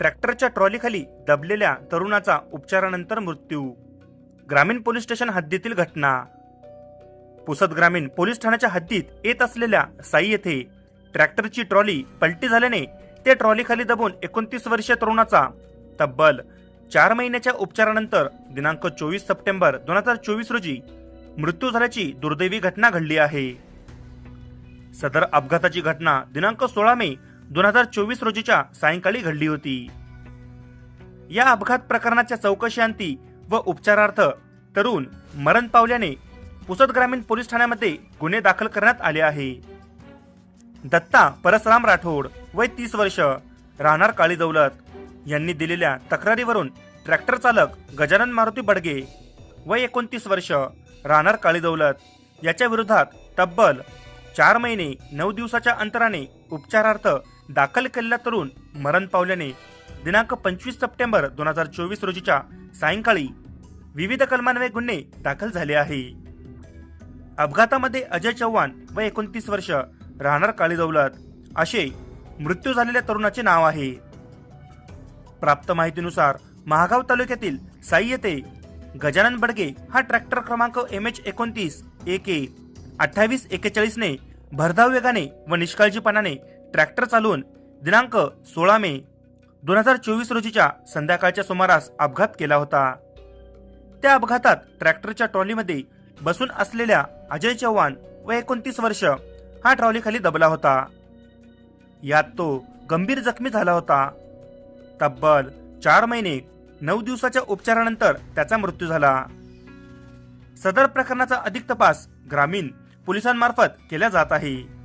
ट्रॅक्टरच्या ट्रॉलीखाली दबलेल्या तरुणाचा उपचारानंतर मृत्यू. ग्रामीण पोलीस स्टेशन हद्दीतील घटना. पुसद ग्रामीण पोलीस ठाण्याच्या हद्दीत येत असलेल्या साई येथे ट्रॅक्टरची ट्रॉली पलटी झाल्याने ते ट्रॉलीखाली दबून एकोणतीस वर्षीय तरुणाचा तब्बल चार महिन्याच्या उपचारानंतर दिनांक चोवीस सप्टेंबर दोन हजार चोवीस रोजी मृत्यू झाल्याची दुर्दैवी घटना घडली आहे. सदर अपघाताची घटना दिनांक सोळा मे दोन हजार चोवीस रोजीच्या सायंकाळी घडली होती. या अपघात प्रकरणाच्या चौकशीअंती व उपचारार्थ तरुण मरण पावल्याने पुसद ग्रामीण पोलीस ठाण्यामध्ये गुन्हे दाखल करण्यात आले आहे. दत्ता परसराम राठोड वय तीस वर्ष राहणार काळी दौलत. यांनी दिलेल्या तक्रारीवरून ट्रॅक्टर चालक गजानन मारुती बडगे वय एकोणतीस वर्ष राहणार काळी दौलत. याच्या विरोधात तब्बल चार महिने नऊ दिवसाच्या अंतराने उपचारार्थ दाखल केलेला तरुण मरण पावल्याने दिनांक पंचवीस सप्टेंबर दोन हजार चोवीस रोजीच्या सायंकाळी विविध कलमान्वये गुन्हे दाखल झाले आहे. अपघातामध्ये अजय चव्हाण व एकोणतीस वर्ष राहणार काळी दौलत असे मृत्यू झालेल्या तरुणाचे नाव आहे. प्राप्त माहितीनुसार महागाव तालुक्यातील साई येथे गजानन बडगे हा ट्रॅक्टर क्रमांक एम एच एकोणतीस ए के अठ्ठावीस एकेचाळीसने भरधाव वेगाने व निष्काळजीपणाने ट्रॅक्टर चालवून दिनांक सोळा मे दोन हजार चोवीस रोजीच्या संध्याकाळच्या सुमारास अपघात केला होता. त्या अपघातात ट्रॅक्टरच्या ट्रॉलीमध्ये बसून असलेल्या अजय चव्हाण व एकोणतीस वर्ष हा ट्रॉलीखाली दबला होता. यात तो गंभीर जखमी झाला होता. तब्बल चार महिने नऊ दिवसाच्या उपचारानंतर त्याचा मृत्यू झाला. सदर प्रकरणाचा अधिक तपास ग्रामीण पोलिसांमार्फत केला जात आहे.